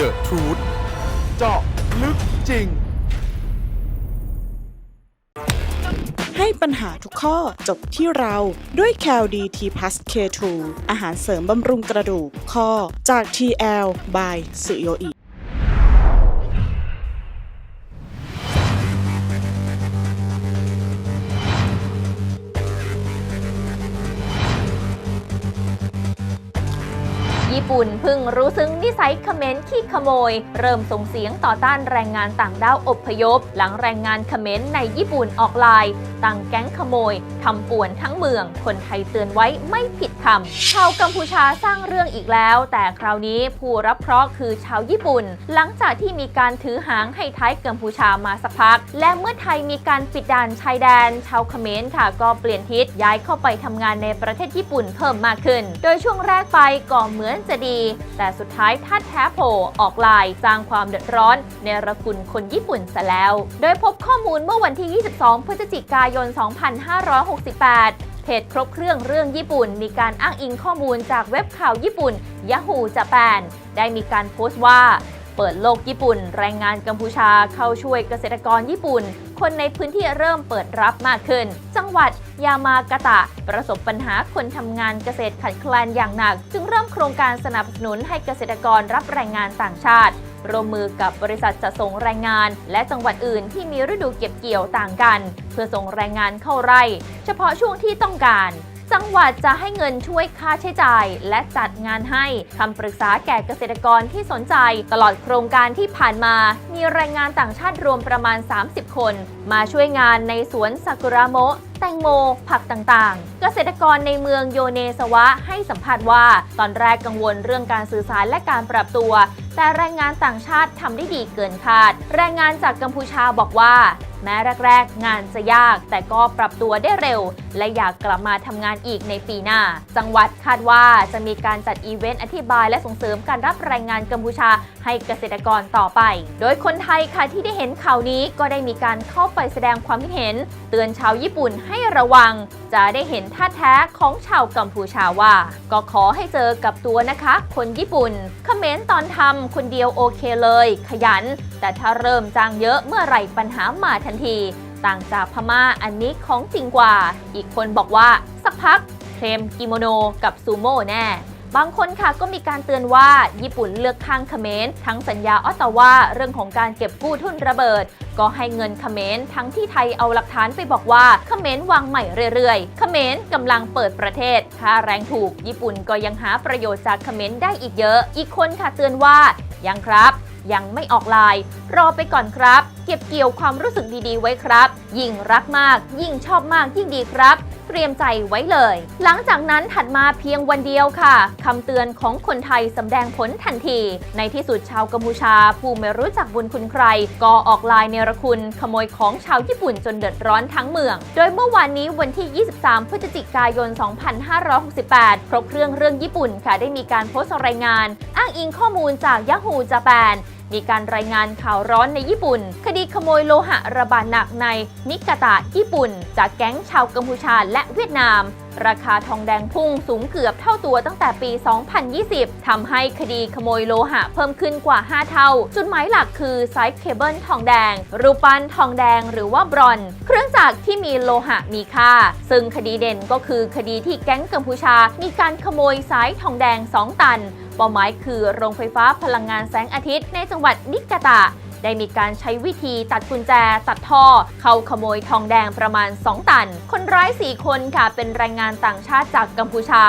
The Truth เจาะลึกจริง ให้ปัญหาทุกข้อจบที่เราด้วยแคลดีทีพัสเคทูอาหารเสริมบำรุงกระดูกข้อจาก TL by สุโยอิ ปุ่นพิ่งรู้ซึ้งนิสัยเขมรขี้ขโมย เริ่มส่งเสียงต่อต้านแรงงานต่างด้าวอพยพ หลังแรงงานเขมรในญี่ปุ่นออกลายตั้งแก๊งขโมยทำป่วนทั้งเมือง คนไทยเตือนไว้ไม่ผิดคำชาวกัมพูชาสร้างเรื่องอีกแล้ว แต่คราวนี้ผู้รับเคราะห์คือชาวญี่ปุ่น หลังจากที่มีการถือหางให้ท้ายกัมพูชามาสักพัก และเมื่อไทยมีการปิดด่านชายแดน ชาวเขมรค่ะก็เปลี่ยนทิศย้ายเข้าไปทำงานในประเทศญี่ปุ่นเพิ่มมากขึ้น โดยช่วงแรกไปก็เหมือนจะดี แต่สุดท้ายท่าแท้โผล่ออกลายสร้างความเดือดร้อนในระคุณคนญี่ปุ่นซะแล้ว โดยพบข้อมูลเมื่อวันที่ 22 พฤศจิกายน 2568เพจครบเครื่องเรื่องญี่ปุ่น มีการอ้างอิงข้อมูลจากเว็บข่าวญี่ปุ่น Yahoo Japan ได้มีการโพสต์ว่า เปิดโลกญี่ปุ่น แรงงานกัมพูชาเข้าช่วยเกษตรกรญี่ปุ่น คนในพื้นที่เริ่มเปิดรับมากขึ้น จังหวัดยามากตะ ประสบปัญหาคนทำงานเกษตรขัดแคลนอย่างหนัก จึงเริ่มโครงการสนับสนุนให้เกษตรกรรับแรงงานต่างชาติร่วมมือกับบริษัทจัดส่งแรงงาน และจังหวัดอื่นที่มีฤดูเก็บเกี่ยวต่างกัน เพื่อส่งแรงงานเข้าไร่ เฉพาะช่วงที่ต้องการ จังหวัดจะให้เงินช่วยค่าใช้จ่าย และจัดงานให้คำปรึกษาแก่เกษตรกรที่สนใจ ตลอดโครงการที่ผ่านมา มีแรงงานต่างชาติรวมประมาณ 30 คน มาช่วยงานในสวนซากุระโมะ ตงโม ผักต่างๆ เกษตรกรในเมืองโยเนสวะให้สัมภาษณ์ว่า ตอนแรกกังวลเรื่องการสื่อสารและการปรับตัว แต่แรงงานต่างชาติทำได้ดีเกินคาด แรงงานจากกัมพูชาบอกว่า แม้แรก ๆ งานจะยากแต่ก็ปรับตัวได้เร็ว และอยากกลับมาทำงานอีกในปีหน้า จังหวัดคาดว่าจะมีการจัดอีเวนต์อธิบายและส่งเสริมการรับแรงงานกัมพูชาให้เกษตรกรต่อไป โดยคนไทยค่ะที่ได้เห็นข่าวนี้ก็ได้มีการเข้าไปแสดงความคิดเห็น เตือนชาวญี่ปุ่นให้ให้ระวัง จะได้เห็นท่าแท้ของชาวกัมพูชาว่า ก็ขอให้เจอกับตัวนะคะ คนญี่ปุ่นคอมเขมนต์ตอนทำคนเดียวโอเคเลย ขยัน แต่ถ้าเริ่มจ้างเยอะเมื่อไหร่ปัญหามาทันที ต่างจากพม่าอันนี้ของจริงกว่า อีกคนบอกว่าสักพักเคลมกิโมโนกับซูโม่แน่ บางคนค่ะก็มีการเตือนว่าญี่ปุ่นเลือกข้างเขมรทั้งสัญญาออตตาวาเรื่องของการเก็บกู้ทุนระเบิด ก็ให้เงินเขมรทั้งที่ไทยเอาหลักฐานไปบอกว่าเขมรวางใหม่เรื่อยๆ เขมรกำลังเปิดประเทศค่าแรงถูก ญี่ปุ่นก็ยังหาประโยชน์จากเขมรได้อีกเยอะ อีกคนค่ะเตือนว่ายังครับ ยังไม่ออกลาย รอไปก่อนครับ เก็บเกี่ยวความรู้สึกดีๆ ไว้ครับ ยิ่งรักมาก ยิ่งชอบมากยิ่งดีครับเตรียมใจไว้เลย หลังจากนั้นถัดมาเพียงวันเดียวค่ะคำเตือนของคนไทยสำแดงผลทันที ในที่สุดชาวกัมพูชา ผู้ไม่รู้จักบุญคุณใคร ก็ออกลายเนรคุณขโมยของชาวญี่ปุ่นจนเดือดร้อนทั้งเมือง โดยเมื่อวานนี้วันที่ 23 พฤศจิกายน 2568 ครบเครื่องเรื่องญี่ปุ่นค่ะ ได้มีการโพสต์รายงาน อ้างอิงข้อมูลจาก Yahoo Japan มีการรายงานข่าวร้อนในญี่ปุ่น คดีขโมยโลหะระบาดหนักในนิกาตะญี่ปุ่น จากแก๊งชาวกัมพูชาและเวียดนาม ราคาทองแดงพุ่งสูงเกือบเท่าตัวตั้งแต่ปี 2020ทำให้คดีขโมยโลหะเพิ่มขึ้นกว่า 5 เท่า จุดหมายหลักคือไซส์เคเบิลทองแดง รูปปั้นทองแดงหรือว่าบรอน เครื่องจักรที่มีโลหะมีค่า ซึ่งคดีเด่นก็คือคดีที่แก๊งกัมพูชา มีการขโมยสายทองแดง 2 ตัน เป้าหมายคือโรงไฟฟ้าพลังงานแสงอาทิตย์ในจังหวัดนิกาตะ ได้มีการใช้วิธีตัดกุญแจตัดท่อ เข้าขโมยทองแดงประมาณ 2 ตัน คนร้าย 4 คนค่ะเป็นแรงงานต่างชาติจากกัมพูชา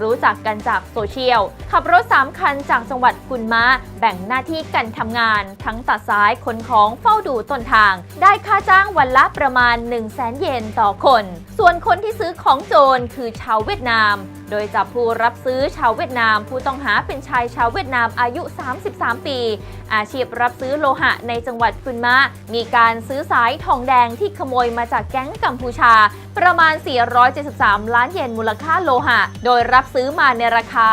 รู้จักกันจากโซเชียล ขับรถ 3 คันจากจังหวัดกุนมาแบ่งหน้าที่กันทำงาน ทั้งตัดซ้ายขนของเฝ้าดูต้นทาง ได้ค่าจ้างวันละประมาณ 1 0 0 0 0แสนเยนต่อคนส่วนคนที่ซื้อของโจรคือชาวเวียดนาม โดยจับผู้รับซื้อชาวเวียดนาม ผู้ต้องหาเป็นชายชาวเวียดนามอายุ 33 ปี อาชีพรับซื้อโลหะในจังหวัดกุนมา มีการซื้อสายทองแดงที่ขโมยมาจากแก๊งกัมพูชา ประมาณ 473 ล้านเยนมูลค่าโลหะ โดยรับซื้อมาในราคา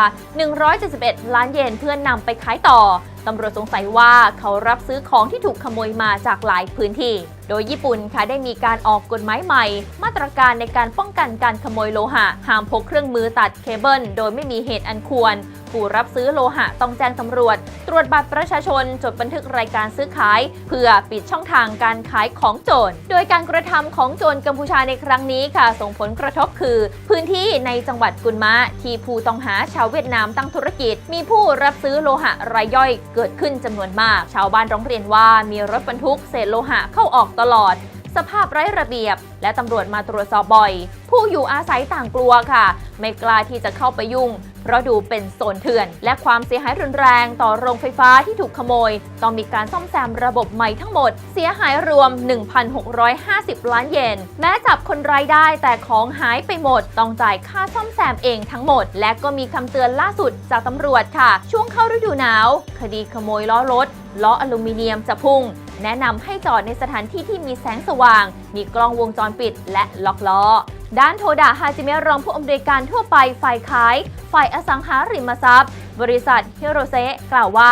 171 ล้านเยนเพื่อนนำไปขายต่อ ตำรวจสงสัยว่าเขารับซื้อของที่ถูกขโมยมาจากหลายพื้นที่ โดยญี่ปุ่นค่ะได้มีการออกกฎหมายใหม่ มาตรการในการป้องกันการขโมยโลหะ ห้ามพกเครื่องมือตัดเคเบิล โดยไม่มีเหตุอันควร ผู้รับซื้อโลหะต้องแจ้งตำรวจ ตรวจบัตรประชาชน จดบันทึกรายการซื้อขาย เพื่อปิดช่องทางการขายของโจร โดยการกระทำของโจรกัมพูชาในครั้งนี้ค่ะ ส่งผลกระทบคือ พื้นที่ในจังหวัดกุนมะที่ผู้ต้องหาชาวเวียดนามตั้งธุรกิจ มีผู้รับซื้อโลหะรายย่อยเกิดขึ้นจำนวนมาก ชาวบ้านร้องเรียนว่ามีรถบรรทุกเศษโลหะเข้าออกตลอด สภาพไร้ระเบียบ และตำรวจมาตรวจสอบบ่อย ผู้อยู่อาศัยต่างกลัวค่ะ ไม่กล้าที่จะเข้าไปยุ่ง เพราะดูเป็นโซนเถื่อน และความเสียหายรุนแรงต่อโรงไฟฟ้าที่ถูกขโมย ต้องมีการซ่อมแซมระบบใหม่ทั้งหมด เสียหายรวม 1,650 ล้านเยน แม้จับคนร้ายได้แต่ของหายไปหมด ต้องจ่ายค่าซ่อมแซมเองทั้งหมด และก็มีคำเตือนล่าสุดจากตำรวจค่ะ ช่วงเข้าฤดูหนาว คดีขโมยล้อรถล้ออลูมิเนียมจะพุ่ง แนะนำให้จอดในสถานที่ที่มีแสงสว่าง มีกล้องวงจรปิดและล็อกล้อ ด้านโทดาฮาจิเมะรองผู้อำนวยการทั่วไปฝ่ายขาย ฝ่ายอสังหาริมทรัพย์ บริษัทฮิโรเซะกล่าวว่า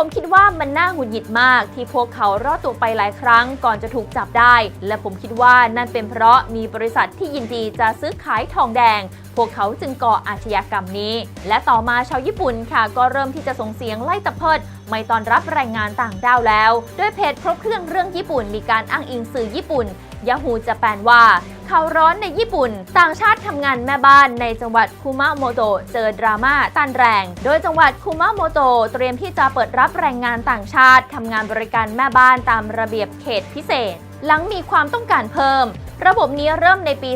ผมคิดว่ามันน่าหงุดหงิดมากที่พวกเขารอดตัวไปหลายครั้งก่อนจะถูกจับได้ และผมคิดว่านั่นเป็นเพราะมีบริษัทที่ยินดีจะซื้อขายทองแดง พวกเขาจึงก่ออาชญากรรมนี้ และต่อมาชาวญี่ปุ่นค่ะ ก็เริ่มที่จะส่งเสียงไล่ตะเพิดไม่ตอนรับแรงงานต่างด้าวแล้วด้วยเพจครบเครื่องเรื่องญี่ปุ่นมีการอ้างอิงสื่อญี่ปุ่น ยาฮูจะแปลว่าข่าวร้อนในญี่ปุ่น ต่างชาติทำงานแม่บ้านในจังหวัดคุมาโมโตะเจอดราม่าต้านแรง โดยจังหวัดคุมาโมโตะเตรียมที่จะเปิดรับแรงงานต่างชาติทำงานบริการแม่บ้านตามระเบียบเขตพิเศษ หลังมีความต้องการเพิ่ม ระบบนี้เริ่มในปี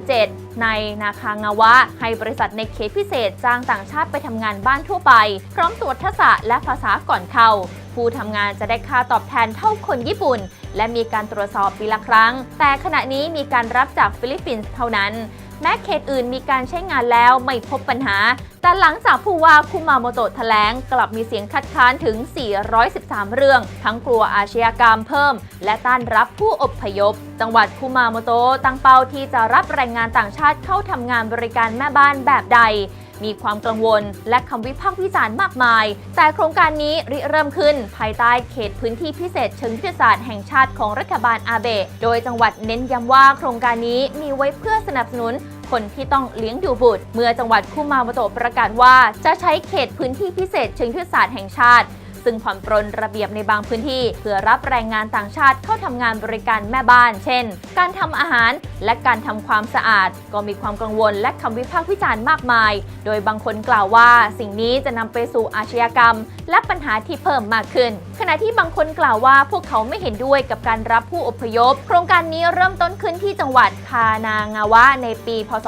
2017 ในนาคางาวะ ให้บริษัทในเขตพิเศษจ้างต่างชาติไปทำงานบ้านทั่วไป พร้อมตรวจทักษะและภาษาก่อนเข้า ผู้ทำงานจะได้ค่าตอบแทนเท่าคนญี่ปุ่น และมีการตรวจสอบปีละครั้ง แต่ขณะนี้มีการรับจากฟิลิปปินส์เท่านั้น แม้เขตอื่นมีการใช้งานแล้วไม่พบปัญหา แต่หลังจากผู้ว่าคุมาโมโตะแถลงกลับมีเสียงคัดค้านถึง 413 เรื่อง ทั้งกลัวอาชญากรรมเพิ่ม และต้านรับผู้อพยพ จังหวัดคุมาโมโตะตั้งเป้าที่จะรับแรงงานต่างชาติเข้าทำงานบริการแม่บ้านแบบใด มีความกังวล และคำวิพากษ์วิจารณ์มากมาย แต่โครงการนี้ริเริ่มขึ้นภายใต้เขตพื้นที่พิเศษ เชิงยุทธศาสตร์แห่งชาติของรัฐบาลอาเบะโดยจังหวัดเน้นย้ำว่าโครงการนี้มีไว้เพื่อสนับสนุนคนที่ต้องเลี้ยงดูบุตร เมื่อจังหวัดคุมาโมโตะประกาศว่า จะใช้เขตพื้นที่พิเศษ เชิงยุทธศาสตร์แห่งชาติ ซึ่งผ่อนปรนระเบียบในบางพื้นที่ เพื่อรับแรงงานต่างชาติเข้าทำงานบริการแม่บ้าน เช่น การทำอาหารและการทำความสะอาด ก็มีความกังวลและคำวิพากษ์วิจารณ์มากมาย โดยบางคนกล่าวว่า สิ่งนี้จะนำไปสู่อาชญากรรม และปัญหาที่เพิ่มมากขึ้น ขณะที่บางคนกล่าวว่าพวกเขาไม่เห็นด้วยกับการรับผู้อพยพ โครงการนี้เริ่มต้นขึ้นที่จังหวัดคานางาวะในปี พศ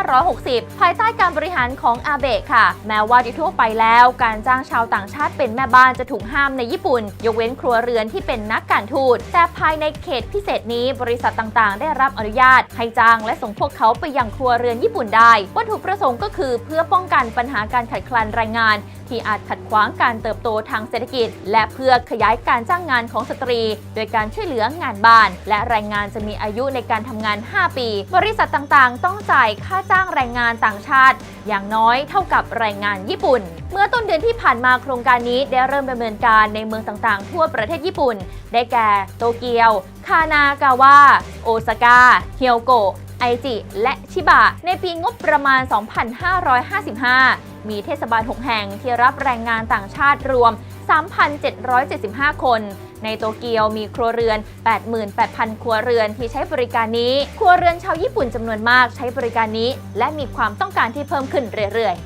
2560 ภายใต้การบริหารของอาเบะค่ะ แม้ว่าโดยทั่วไปแล้ว การจ้างชาวต่างชาติเป็นแม่บ้านจะถูกห้ามในญี่ปุ่น ยกเว้นครัวเรือนที่เป็นนักการทูต แต่ภายในเขตพิเศษนี้บริษัทต่างๆ ได้รับอนุญาตให้จ้างและส่งพวกเขาไปยังครัวเรือนญี่ปุ่นได้ วัตถุประสงค์ก็คือเพื่อป้องกันปัญหาการขาดแคลนแรงงาน ที่อาจขัดขวางการเติบโตทางเศรษฐกิจ และเพื่อขยายการจ้างงานของสตรี โดยการช่วยเหลืองานบ้าน และแรงงานจะมีอายุในการทำงาน 5 ปี บริษัทต่างๆ ต้องจ่ายค่าจ้างแรงงานต่างชาติอย่างน้อยเท่ากับแรงงานญี่ปุ่น เมื่อต้นเดือนที่ผ่านมาโครงการนี้ได้เริ่มดำเนินการในเมืองต่างๆ ทั่วประเทศญี่ปุ่น ได้แก่โตเกียว คานากาวะ โอซาก้า เฮียวโกะไอจิและชิบะ ในปีงบประมาณ 2,555 มีเทศบาล 6 แห่งที่รับแรงงานต่างชาติรวม 3,775 คน ในโตเกียวมีครัวเรือน 88,000 ครัวเรือนที่ใช้บริการนี้ ครัวเรือนชาวญี่ปุ่นจำนวนมากใช้บริการนี้ และมีความต้องการที่เพิ่มขึ้นเรื่อยๆ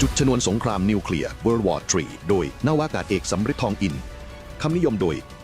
จุดชนวนสงครามนิวเคลียร์ World War 3โดยนาวากาศเอกสำริดทองอิน คำนิยมโดย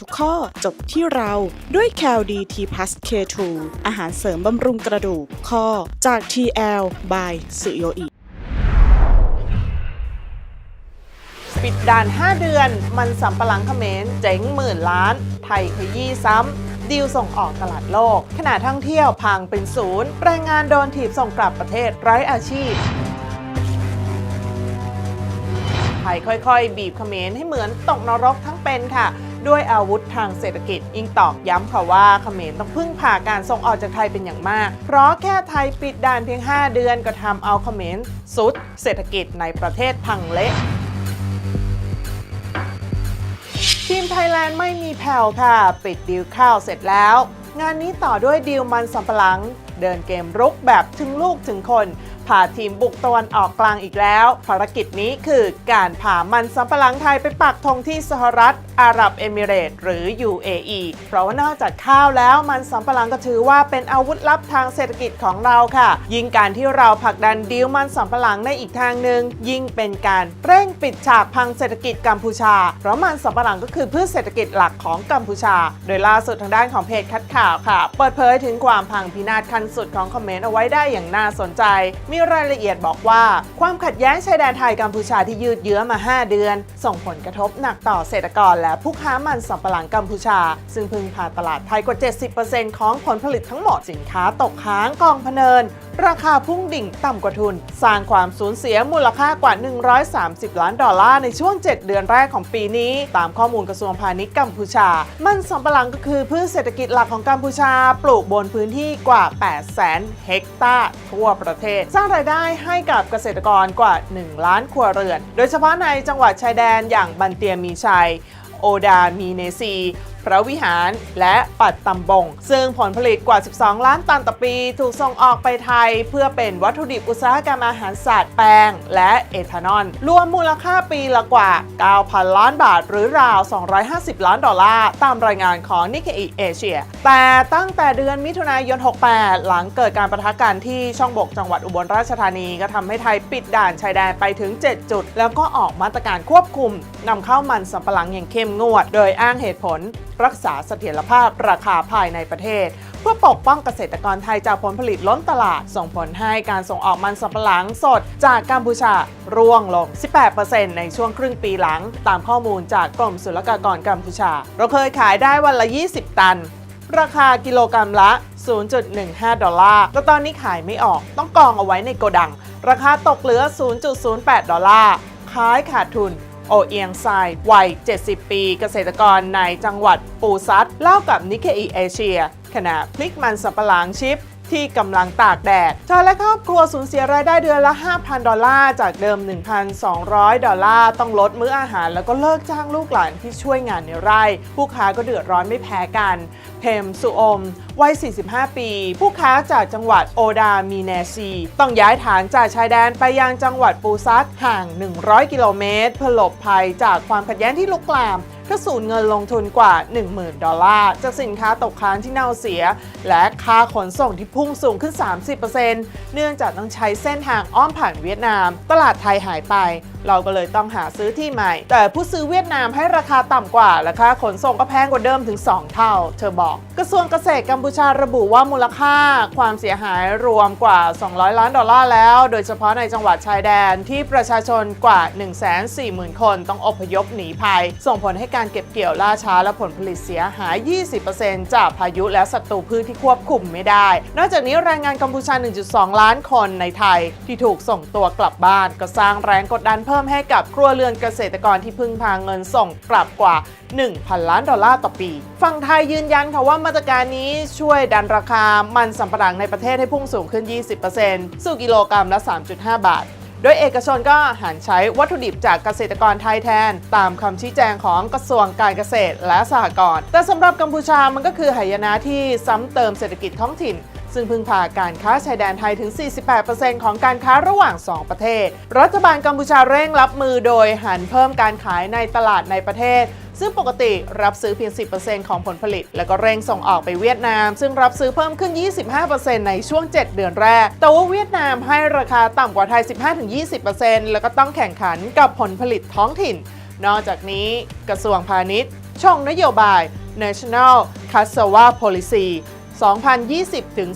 ทุกข้อจบที่เราด้วย c a l d t p l u s K2 อาหารเสริมบำรุงกระดูกข้อจาก TL by สุโยอิปิดด่าน 5 เดือน มันสำปะหลังเขมรเจ๋งหมื่นล้าน ไทยขยี้ซ้ำ ดีลส่งออกตลาดโลก ขณะท่องเที่ยวพังเป็นศูนย์ แรงงานโดนถีบส่งกลับประเทศไร้อาชีพ ไทยค่อยๆ บีบเขมรให้เหมือนตกนรกทั้งเป็นค่ะ ด้วยอาวุธทางเศรษฐกิจอิงตอกย้ำค่ะว่าเขมรต้องพึ่งพาการส่งออกจากไทยเป็นอย่างมาก เพราะแค่ไทยปิดด่านเพียง 5 เดือนก็ทำเอาเขมรสุด เศรษฐกิจในประเทศพังเละทีมไทยแลนด์ไม่มีแผ่วค่ะ ปิดดีลข้าวเสร็จแล้ว งานนี้ต่อด้วยดีลมันสำปะหลัง เดินเกมรุกแบบถึงลูกถึงคน พาทีมบุกตะวันออกกลางอีกแล้ว ภารกิจนี้คือการพามันสำปะหลังไทยไปปักธงที่สหรัฐอาหรับเอมิเรตหรือ UAE เพราะว่านอกจากข้าวแล้วมันสำปะหลังก็ถือว่าเป็นอาวุธลับทางเศรษฐกิจของเราค่ะ ยิ่งการที่เราผลักดันดีลมันสำปะหลังในอีกทางหนึ่งยิ่งเป็นการเร่งปิดฉากพังเศรษฐกิจกัมพูชา เพราะมันสำปะหลังก็คือพืชเศรษฐกิจหลักของกัมพูชา โดยล่าสุดทางด้านของเพจคัดข่าวค่ะ เปิดเผยถึงความพังพินาศขั้นสุดของคอมเมนต์เอาไว้ได้อย่างน่าสนใจ มีรายละเอียดบอกว่า ความขัดแย้งชายแดนไทยกัมพูชาที่ยืดเยื้อมา 5 เดือน ส่งผลกระทบหนักต่อเกษตรกรและผู้ค้ามันสำปะหลังกัมพูชา ซึ่งพึ่งพาตลาดไทยกว่า 70%ของผลผลิตทั้งหมดสินค้าตกค้างกองพเนิน ราคาพุ่งดิ่งต่ำกว่าทุน สร้างความสูญเสียมูลค่ากว่า 130 ล้านดอลลาร์ในช่วง 7 เดือนแรกของปีนี้ ตามข้อมูลกระทรวงพาณิชย์กัมพูชา มันสำปะหลังก็คือพืชเศรษฐกิจหลักของกัมพูชา ปลูกบนพื้นที่กว่า 8 0 0 0 0 0 เฮกตาร์ทั่วประเทศสร้างรายได้ให้กับเกษตรกรกว่า 1 ล้านครัวเรือน โดยเฉพาะในจังหวัดชายแดนอย่างบันเตียมีชัย โอดามีเนซี พระวิหารและปัดตำบง ซึ่งผลผลิตกว่า 12 ล้านตันต่อปี ถูกส่งออกไปไทย เพื่อเป็นวัตถุดิบอุตสาหกรรมอาหารสัตว์แป้งและเอทานอลรวมมูลค่าปีละกว่า 9,000 ล้านบาท หรือราว 250 ล้านดอลลาร์ตามรายงานของนิกเกอิเอเชียแต่ตั้งแต่เดือนมิถุนายน 68 หลังเกิดการประทะกันที่ช่องบกจังหวัดอุบลราชธานีก็ทำให้ไทยปิดด่านชายแดนไปถึง 7 จุด แล้วก็ออกมาตรการควบคุมนำเข้ามันสำปะหลังอย่างเข้มงวด โดยอ้างเหตุผล รักษาเสถียรภาพราคาภายในประเทศ เพื่อปกป้องเกษตรกรไทยจากผลผลิตล้นตลาด ส่งผลให้การส่งออกมันสำปะหลังสดจากกัมพูชาร่วงลง 18%ในช่วงครึ่งปีหลัง ตามข้อมูลจากกรมศุลกากรกัมพูชา เราเคยขายได้วันละ 20 ตัน ราคากิโลกรัมละ 0.15 ดอลลาร์แต่ตอนนี้ขายไม่ออก ต้องกองเอาไว้ในโกดัง ราคาตกเหลือ 0.08 ดอลลาร์ ขายขาดทุน โอเอียงไซวัย 70 ปี เกษตรกรในจังหวัดปูซัดเล่ากับนิเคอีเอเชียขณะพลิกมันสับปะหลังชิปที่กำลังตากแดด เธอและครอบครัวสูญเสียรายได้เดือนละ 5,000 ดอลลาร์จากเดิม 1,200 ดอลลาร์ ต้องลดมื้ออาหารแล้วก็เลิกจ้างลูกหลานที่ช่วยงานในไร่ ผู้ค้าก็เดือดร้อนไม่แพ้กัน เพมสุอม วัย 45 ปี ผู้ค้าจากจังหวัดโอดามีเนซี ต้องย้ายฐานจากชายแดนไปยังจังหวัดปูซัตห่าง 100 กิโลเมตรเพื่อหลบภัยจากความขัดแย้งที่ลุกลาม ก็สูญเงินลงทุนกว่า 10,000 ดอลลาร์ จากสินค้าตกค้างที่เน่าเสีย และค่าขนส่งที่พุ่งสูงขึ้น 30%เนื่องจากต้องใช้เส้นทางอ้อมผ่านเวียดนาม ตลาดไทยหายไป เราก็เลยต้องหาซื้อที่ใหม่ แต่ผู้ซื้อเวียดนามให้ราคาต่ำกว่า และค่าขนส่งก็แพงกว่าเดิมถึง 2 เท่า เธอบอก กระทรวงเกษตรกัมพูชาระบุว่ามูลค่าความเสียหายรวมกว่า 200 ล้านดอลลาร์แล้ว โดยเฉพาะในจังหวัดชายแดนที่ประชาชนกว่า 140,000 คนต้องอพยพหนีภัย ส่งผลให้การการเก็บเกี่ยวล่าช้าและผลผลิตเสียหาย 20%จากพายุและศัตรูพืชที่ควบคุมไม่ได้ นอกจากนี้แรงงานกัมพูชา 1.2 ล้านคนในไทยที่ถูกส่งตัวกลับบ้าน ก็สร้างแรงกดดันเพิ่มให้กับครัวเรือนเกษตรกรที่พึ่งพางเงินส่งกลับกว่า 1,000 ล้านดอลลาร์ต่อปี ฝั่งไทยยืนยันค่ะว่ามาตรการนี้ช่วยดันราคามันสำปะหลังในประเทศให้พุ่งสูงขึ้น 20%สู่กิโลกรัมละ 3.5 บาท โดยเอกชนก็หันใช้วัตถุดิบจากเกษตรกรไทยแทน ตามคำชี้แจงของกระทรวงการเกษตรและสหกรณ์แต่สำหรับกัมพูชามันก็คือหายนะที่ซ้ำเติมเศรษฐกิจท้องถิ่น ซึ่งพึ่งพาการค้าชายแดนไทยถึง 48%ของการค้าระหว่าง 2 ประเทศ รัฐบาลกัมพูชาเร่งรับมือโดยหันเพิ่มการขายในตลาดในประเทศ ซึ่งปกติรับซื้อเพียง 10%ของผลผลิต แล้วก็เร่งส่งออกไปเวียดนาม ซึ่งรับซื้อเพิ่มขึ้น 25%ในช่วง 7 เดือนแรก แต่ว่าเวียดนามให้ราคาต่ำกว่าไทย 15-20%แล้วก็ต้องแข่งขันกับผลผลิตท้องถิ่น นอกจากนี้กระทรวงพาณิชย์ช่องนโยบาย National Cassava Policy 2020 ถึง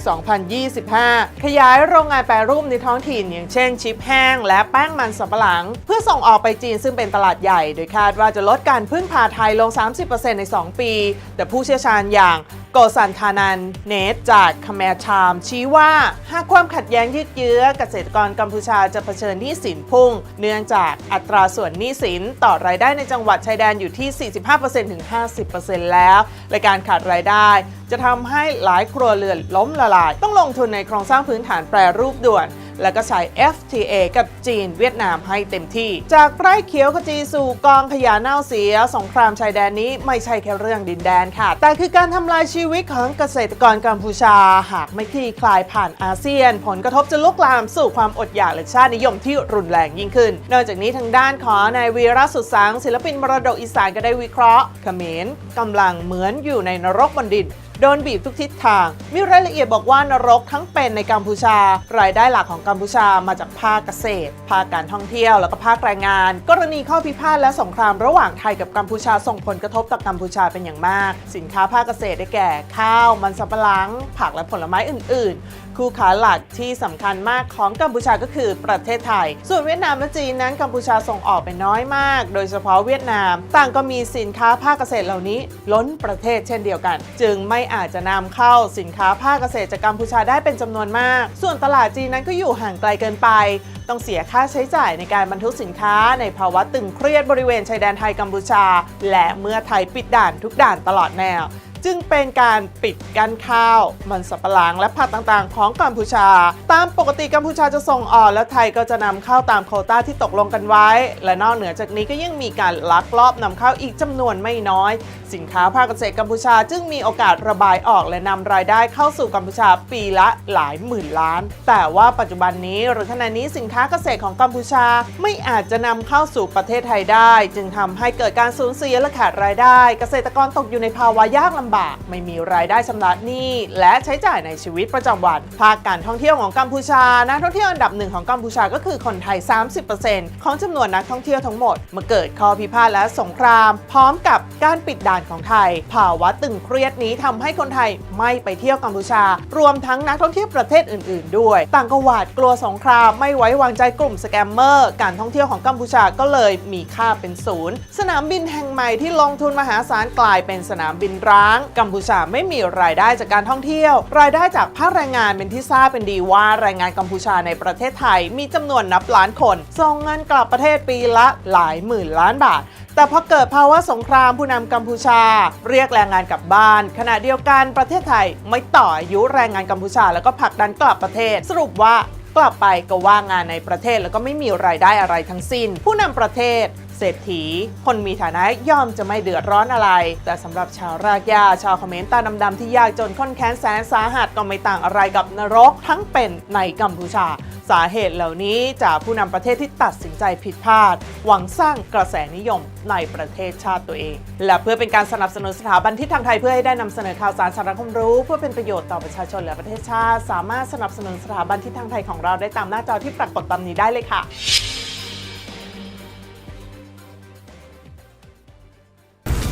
2025 ขยายโรงงานแปรรูปในท้องถิ่น อย่างเช่น ชิปแห้ง และแป้งมันสำปะหลัง เพื่อส่งออกไปจีนซึ่งเป็นตลาดใหญ่ โดยคาดว่าจะลดการพึ่งพาไทยลง 30%ใน 2 ปี แต่ผู้เชี่ยวชาญอย่าง โกสันทานันเนตจากคแมชาม ชี้ว่า หากความขัดแย้งยืดเยื้อเกษตรกรกัมพูชาจะเผชิญหนี้สินพุ่ง เนื่องจากอัตราส่วนหนี้สินต่อรายได้ในจังหวัดชายแดนอยู่ที่ 45%ถึง 50%แล้วและการขาดรายได้ จะทำให้หลายครัวเรือนล้มละลาย ต้องลงทุนในโครงสร้างพื้นฐานแปรรูปด่วน แล้วก็ใช้ FTA กับจีนเวียดนามให้เต็มที่ จากไร่เขียวขจีสู่กองขยะเน่าเสีย สงครามชายแดนนี้ไม่ใช่แค่เรื่องดินแดนค่ะ แต่คือการทำลายชีวิตของเกษตรกรกัมพูชา หากไม่คลี่คลายผ่านอาเซียน ผลกระทบจะลุกลามสู่ความอดอยากและชาตินิยมที่รุนแรงยิ่งขึ้น นอกจากนี้ทางด้านของนายวีระสุดสังศิลปินมรดกอีสานก็ได้วิเคราะห์เขมรกำลังเหมือนอยู่ในนรกบนดิน โดนบีบทุกทิศทาง มีรายละเอียดบอกว่านรกทั้งเป็นในกัมพูชา รายได้หลักของกัมพูชามาจากภาคเกษตร ภาคการท่องเที่ยว แล้วก็ภาคแรงงาน กรณีข้อพิพาทและสงครามระหว่างไทยกับกัมพูชาส่งผลกระทบต่อกัมพูชาเป็นอย่างมาก สินค้าภาคเกษตรได้แก่ ข้าว มันสำปะหลัง ผักและผลไม้อื่น ๆคู่ค้าหลักที่สำคัญมากของกัมพูชาก็คือประเทศไทย ส่วนเวียดนามและจีนนั้นกัมพูชาส่งออกไปน้อยมาก โดยเฉพาะเวียดนาม ต่างก็มีสินค้าภาคเกษตรเหล่านี้ ล้นประเทศเช่นเดียวกัน จึงไม่อาจจะนำเข้าสินค้าภาคเกษตรจากกัมพูชาได้เป็นจำนวนมาก ส่วนตลาดจีนนั้นก็อยู่ห่างไกลเกินไป ต้องเสียค่าใช้จ่ายในการบรรทุกสินค้าในภาวะตึงเครียดบริเวณชายแดนไทยกัมพูชา และเมื่อไทยปิดด่านทุกด่านตลอดแนว จึงเป็นการปิดกั้นข้าว มันสับปะหลังและผักต่างๆ ของกัมพูชา ตามปกติกัมพูชาจะส่งออกและไทยก็จะนำเข้าตามโคต้าที่ตกลงกันไว้ และนอกเหนือจากนี้ก็ยังมีการลักลอบนำเข้าอีกจำนวนไม่น้อย สินค้าภาคเกษตรกัมพูชาจึงมีโอกาสระบายออกและนำรายได้เข้าสู่กัมพูชาปีละหลายหมื่นล้าน แต่ว่าปัจจุบันนี้หรือขณะนี้สินค้าเกษตรของกัมพูชาไม่อาจจะนำเข้าสู่ประเทศไทยได้ จึงทำให้เกิดการสูญเสียและขาดรายได้ เกษตรกรตกอยู่ในภาวะยากลำบาก ไม่มีรายได้ชำระหนี้ และใช้จ่ายในชีวิตประจำวัน ภาคการท่องเที่ยวของกัมพูชา นักท่องเที่ยวอันดับหนึ่งของกัมพูชาก็คือคนไทย 30%ของจำนวนนักท่องเที่ยวทั้งหมดมื่อเกิดข้อพิพาทและสงคราม พร้อมกับการปิดด่านของไทย ภาวะตึงเครียดนี้ทำให้คนไทยไม่ไปเที่ยวกัมพูชา รวมทั้งนักท่องเที่ยวประเทศอื่น ๆ ด้วย ต่างก็หวาดกลัวสงครามไม่ไว้วางใจกลุ่มสแกมเมอร์การท่องเที่ยวของกัมพูชาก็เลยมีค่าเป็นศูนย์สนามบินแห่งใหม่ที่ลงทุนมหาศาลกลายเป็นสนามบินร้างกัมพูชาไม่มีรายได้จากการท่องเที่ยว รายได้จากภาคแรงงานเป็นที่ทราบเป็นดีว่าแรงงานกัมพูชาในประเทศไทยมีจำนวนนับล้านคนส่งเงินกลับประเทศปีละหลายหมื่นล้านบาทแต่พอเกิดภาวะสงครามผู้นำกัมพูชา เรียกแรงงานกลับบ้าน ขณะเดียวกันประเทศไทยไม่ต่ออายุแรงงานกัมพูชาแล้วก็ผลักดันกลับประเทศ สรุปว่ากลับไปก็ว่างงานในประเทศแล้วก็ไม่มีรายได้อะไรทั้งสิ้น ผู้นำประเทศเศรษฐี คนมีฐานะย่อมจะไม่เดือดร้อนอะไร แต่สำหรับชาวรากหญ้าชาวเขมรตาดำๆที่ยากจนค้นแค้นแสนสาหัสก็ไม่ต่างอะไรกับนรกทั้งเป็นในกัมพูชา สาเหตุเหล่านี้จากผู้นำประเทศที่ตัดสินใจผิดพลาด หวังสร้างกระแสนิยมในประเทศชาติตัวเอง และเพื่อเป็นการสนับสนุนสถาบันที่ทางไทยเพื่อให้ได้นำเสนอข่าวสารสาระความรู้ เพื่อเป็นประโยชน์ต่อประชาชนและประเทศชาติ สามารถสนับสนุนสถาบันที่ทางไทยของเราได้ตามหน้าจอที่ปรากฏตามนี้ได้เลยค่ะ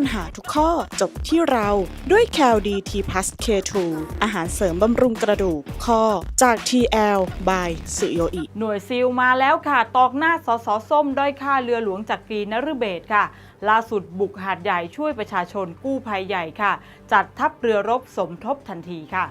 ปัญหาทุกข้อจบที่เราด้วย c a l d t p l u s K2 อาหารเสริมบำรุงกระดูกข้อจาก TL by สุโยอิ หน่วยซิลมาแล้วค่ะ ตอกหน้าสสส้มด้อยค่าเรือหลวงจักกรีนฤเบศค่ะ ล่าสุดบุกหาดใหญ่ช่วยประชาชนกู้ภัยใหญ่ค่ะ จัดทัพเรือรบสมทบทันทีค่ะ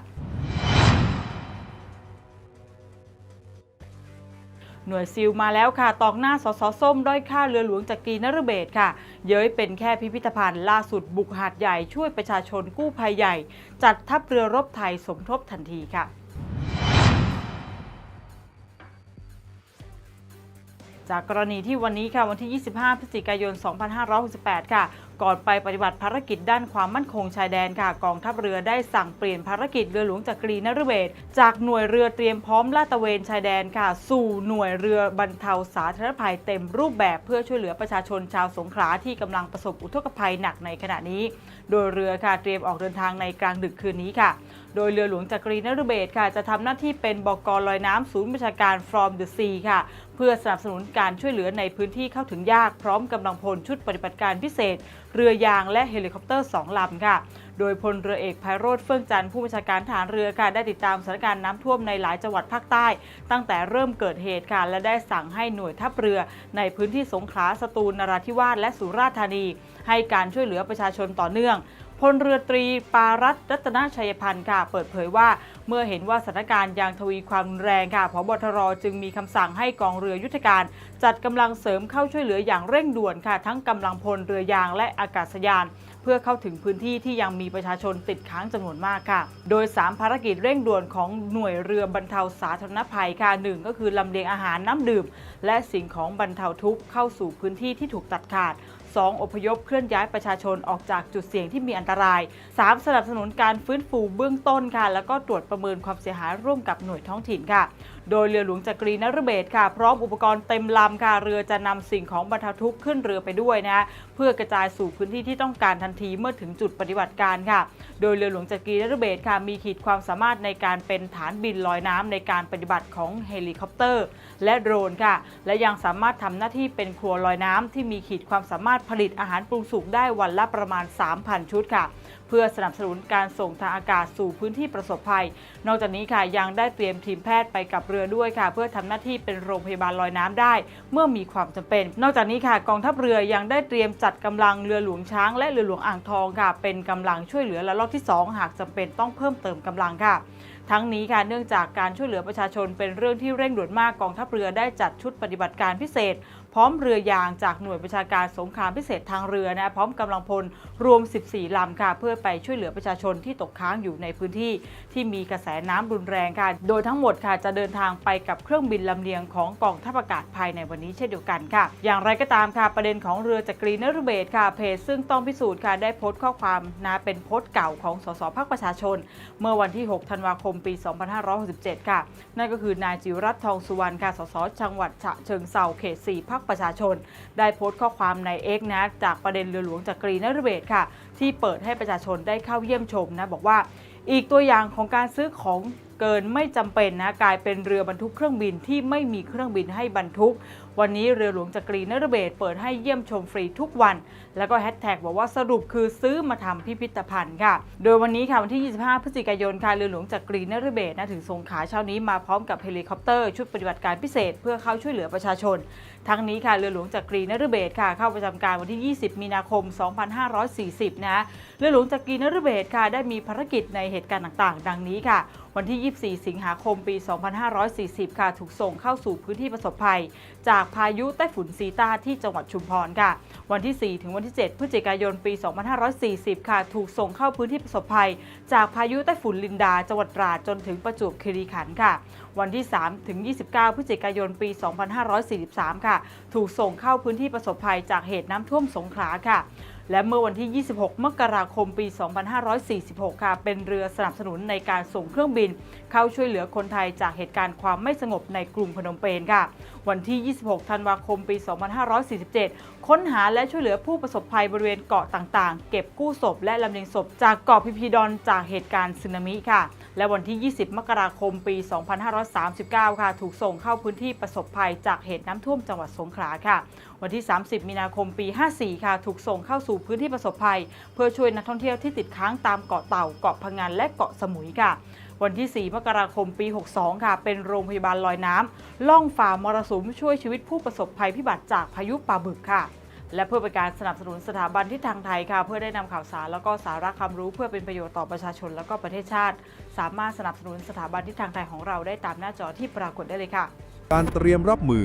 หน่วยซิลมาแล้วค่ะ ตอกหน้าสสส้ม ด้อยค่าเรือหลวงจักรีนฤเบศค่ะ เย้ยเป็นแค่พิพิธภัณฑ์ล่าสุดบุกหาดใหญ่ช่วยประชาชนกู้ภัยใหญ่ จัดทัพเรือรบไทยสมทบทันทีค่ะจากกรณีที่วันนี้ค่ะวันที่ 25 พฤศจิกายน 2568 ค่ะ ก่อนไปปฏิบัติภารกิจด้านความมั่นคงชายแดนค่ะ กองทัพเรือได้สั่งเปลี่ยนภารกิจเรือหลวงจักรีนฤเบศจากหน่วยเรือเตรียมพร้อมลาดตระเวนชายแดนค่ะ สู่หน่วยเรือบรรเทาสาธารณภัยเต็มรูปแบบเพื่อช่วยเหลือประชาชนชาวสงขลาที่กำลังประสบอุทกภัยหนักในขณะนี้ โดยเรือค่ะเตรียมออกเดินทางในกลางดึกคืนนี้ค่ะ โดยเรือหลวงจักรีนฤเบศค่ะ จะทำหน้าที่เป็นบกลอยน้ำศูนย์บัญชาการ from the sea ค่ะ เพื่อสนับสนุนการช่วยเหลือในพื้นที่เข้าถึงยากพร้อมกำลังพลชุดปฏิบัติการพิเศษเรือยางและเฮลิคอปเตอร์ 2 ลำค่ะ โดยพลเรือเอกไพโรธเฟื่องจันทร์ผู้บัญชาการฐานเรือค่ะ ได้ติดตามสถานการณ์น้ำท่วมในหลายจังหวัดภาคใต้ ตั้งแต่เริ่มเกิดเหตุค่ะ และได้สั่งให้หน่วยทัพเรือ ในพื้นที่สงขลา สตูล นราธิวาส และสุราษฎร์ธานี ให้การช่วยเหลือประชาชนต่อเนื่อง พลเรือตรีปารัตรัตนชัยพันธ์ค่ะ เปิดเผยว่าเมื่อเห็นว่าสถานการณ์ยังทวีความรุนแรงค่ะพบทรจึงมีคำสั่งให้กองเรือยุทธการ จัดกำลังเสริมเข้าช่วยเหลืออย่างเร่งด่วนค่ะ ทั้งกำลังพลเรือยางและอากาศยาน เพื่อเข้าถึงพื้นที่ที่ยังมีประชาชนติดค้างจำนวนมากค่ะ โดย 3 ภารกิจเร่งด่วนของหน่วยเรือบรรเทาสาธารณภัยค่ะหนึ่งก็คือลำเลียงอาหารน้ำดื่ม และสิ่งของบรรเทาทุกข์เข้าสู่พื้นที่ที่ถูกตัดขาด 2. อพยพเคลื่อนย้ายประชาชนออกจากจุดเสี่ยงที่มีอันตราย 3. สนับสนุนการฟื้นฟูเบื้องต้นค่ะ แล้วก็ตรวจประเมินความเสียหายร่วมกับหน่วยท้องถิ่นค่ะ โดยเรือหลวงจักรีนฤเบศค่ะ พร้อมอุปกรณ์เต็มลำค่ะ เรือจะนำสิ่งของบรรเทาทุกข์ขึ้นเรือไปด้วยนะเพื่อกระจายสู่พื้นที่ที่ต้องการทันทีเมื่อถึงจุดปฏิบัติการค่ะ โดยเรือหลวงจักรีนฤเบศค่ะ มีขีดความสามารถในการเป็นฐานบินลอยน้ำในการปฏิบัติของเฮลิคอปเตอร์ และโดรนค่ะ และยังสามารถทำหน้าที่เป็นครัวลอยน้ำที่มีขีดความสามารถผลิตอาหารปรุงสุกได้วันละประมาณ 3,000 ชุดค่ะ เพื่อสนับสนุนการส่งทางอากาศสู่พื้นที่ประสบภัย นอกจากนี้ค่ะยังได้เตรียมทีมแพทย์ไปกับเรือด้วยค่ะ เพื่อทำหน้าที่เป็นโรงพยาบาลลอยน้ำได้ เมื่อมีความจำเป็น นอกจากนี้ค่ะ กองทัพเรือยังได้เตรียมจัดกำลังเรือหลวงช้างและเรือหลวงอ่างทองค่ะ เป็นกำลังช่วยเหลือระลอกที่ 2 หากจำเป็นต้องเพิ่มเติมกำลังค่ะทั้งนี้ค่ะเนื่องจากการช่วยเหลือประชาชนเป็นเรื่องที่เร่งด่วนมากกองทัพเรือได้จัดชุดปฏิบัติการพิเศษ พร้อมเรือยางจากหน่วยประชาการสงครามพิเศษทางเรือนะพร้อมกำลังพลรวม 14 ลำค่ะเพื่อไปช่วยเหลือประชาชนที่ตกค้างอยู่ในพื้นที่ที่มีกระแสน้ำรุนแรงค่ะโดยทั้งหมดค่ะจะเดินทางไปกับเครื่องบินลำเลียงของกองทัพอากาศภายในวันนี้เช่นเดียวกันค่ะ อย่างไรก็ตามค่ะประเด็นของเรือจักรีนฤเบศค่ะเพจซึ่งต้องพิสูจน์ค่ะได้โพสต์ข้อความนะเป็นโพสต์เก่าของสสพักประชาชน เมื่อวันที่ 6 ธันวาคม ปี 2567 ค่ะ นั่นก็คือนายจิรัตนทองสุวรรณค่ะสสจังหวัดฉะเชิงเซาเขต4พักประชาชน ได้โพสต์ข้อความในเอ็กนะจากประเด็นเรือหลวงจากรีนรเบศค่ะ ที่เปิดให้ประชาชนได้เข้าเยี่ยมชมนะบอกว่าอีกตัวอย่างของการซื้อของเกินไม่จำเป็นนะกลายเป็นเรือบรรทุกเครื่องบินที่ไม่มีเครื่องบินให้บรรทุก วันนี้เรือหลวงจักรีนรเบศเปิดให้เยี่ยมชมฟรีทุกวันแล้วก็แฮชแท็กบอกว่าสรุปคือซื้อมาทำพิพิธภัณฑ์ค่ะ โดยวันนี้ค่ะวันที่ 25 พฤศจิกายนค่ะเรือหลวงจักกรีนฤเบศนะถึงสงขลาเช้านี้มาพร้อมกับเฮลิคอปเตอร์ชุดปฏิบัติการพิเศษ เพื่อเข้าช่วยเหลือประชาชน ทั้งนี้ค่ะเรือหลวงจักกรีนฤเบศค่ะเข้าประจำการวันที่ 20 มีนาคม 2540 นะเรือหลวงจักกรีนฤเบศค่ะได้มีภารกิจในเหตุการณ์ต่างๆ ดังนี้ค่ะวันที่ 24 สิงหาคม ปี 2540 ค่ะ ถูกส่งเข้าสู่พื้นที่ประสบภัย จากพายุไต้ฝุ่นซีตาที่จังหวัดชุมพรค่ะ วันที่ 4 ถึงวันันที่ 7 พฤศจิกายน ปี 2540 ค่ะ ถูกส่งเข้าพื้นที่ประสบภัย จากพายุไต้ฝุ่นลินดา จังหวัดตราดจนถึงประจวบคีรีขันธ์ค่ะ วันที่ 3 ถึง 29 พฤศจิกายน ปี 2543 ค่ะ ถูกส่งเข้าพื้นที่ประสบภัยจากเหตุน้ำท่วมสงขลาค่ะ และเมื่อวันที่ 26 มกราคมปี 2546 ค่ะ เป็นเรือสนับสนุนในการส่งเครื่องบิน เข้าช่วยเหลือคนไทยจากเหตุการณ์ความไม่สงบในกรุงพนมเปญค่ะ วันที่ 26 ธันวาคมปี 2547 ค้นหาและช่วยเหลือผู้ประสบภัยบริเวณเกาะต่างๆ เก็บกู้ศพและลำเลียงศพ จากเกาะพิพีดอนจากเหตุการณ์สึนามิค่ะ และวันที่ 20 มกราคมปี 2539 ค่ะ ถูกส่งเข้าพื้นที่ประสบภัยจากเหตุน้ำท่วมจังหวัดสงขลาค่ะ วันที่ 30 มีนาคมปี 54 ค่ะ ถูกส่งเข้าสู่พื้นที่ประสบภัย เพื่อช่วยนักท่องเที่ยวที่ติดค้างตามเกาะเต่าเกาะพังงานและเกาะสมุยค่ะ วันที่ 4 มกราคมปี 62 ค่ะ เป็นโรงพยาบาลลอยน้ำล่องฝ่ามรสุมช่วยชีวิตผู้ประสบภัยพิบัติจากพายุปลาบึกค่ะและเพื่อเป็นการสนับสนุนสถาบันที่ทางไทยค่ะ เพื่อได้นำข่าวสารแล้วก็สาระความรู้เพื่อเป็นประโยชน์ต่อประชาชนแล้วก็ประเทศชาติ สามารถสนับสนุนสถาบันที่ทางไทยของเราได้ตามหน้าจอที่ปรากฏได้เลยค่ะ การเตรียมรับมือ